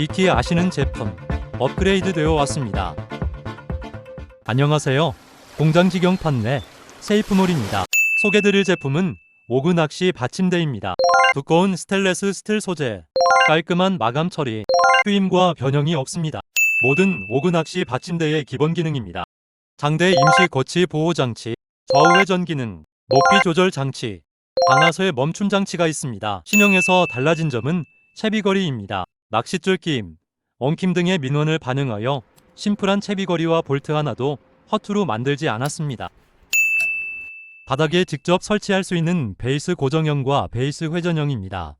익히 아시는 제품 업그레이드 되어 왔습니다. 안녕하세요. 공장 직영 판매 세이프몰입니다. 소개드릴 제품은 오그 낚시 받침대입니다. 두꺼운 스테인레스 스틸 소재, 깔끔한 마감 처리, 휘임과 변형이 없습니다. 모든 오그 낚시 받침대의 기본 기능입니다. 장대 임시 거치 보호 장치, 좌우 회전 기능, 높이 조절 장치, 방아쇠 멈춤 장치가 있습니다. 신형에서 달라진 점은 채비거리입니다. 낚싯줄 끼임, 엉킴 등의 민원을 반영하여 심플한 채비거리와 볼트 하나도 허투루 만들지 않았습니다. 바닥에 직접 설치할 수 있는 베이스 고정형과 베이스 회전형입니다.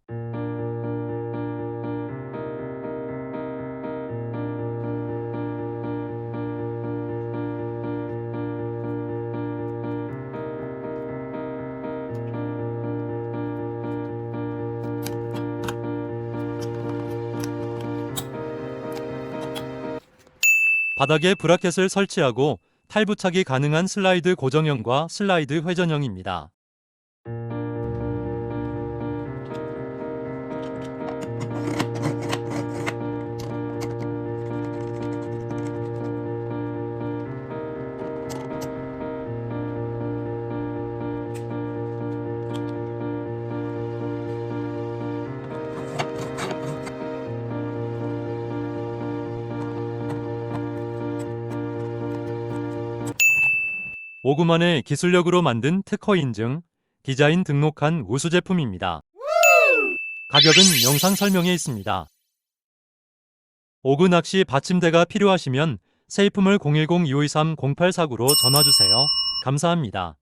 바닥에 브라켓을 설치하고 탈부착이 가능한 슬라이드 고정형과 슬라이드 회전형입니다. 오구만의 기술력으로 만든 특허 인증, 디자인 등록한 우수 제품입니다. 가격은 영상 설명에 있습니다. 오구 낚시 받침대가 필요하시면 세이프물 010-253-0849로 전화주세요. 감사합니다.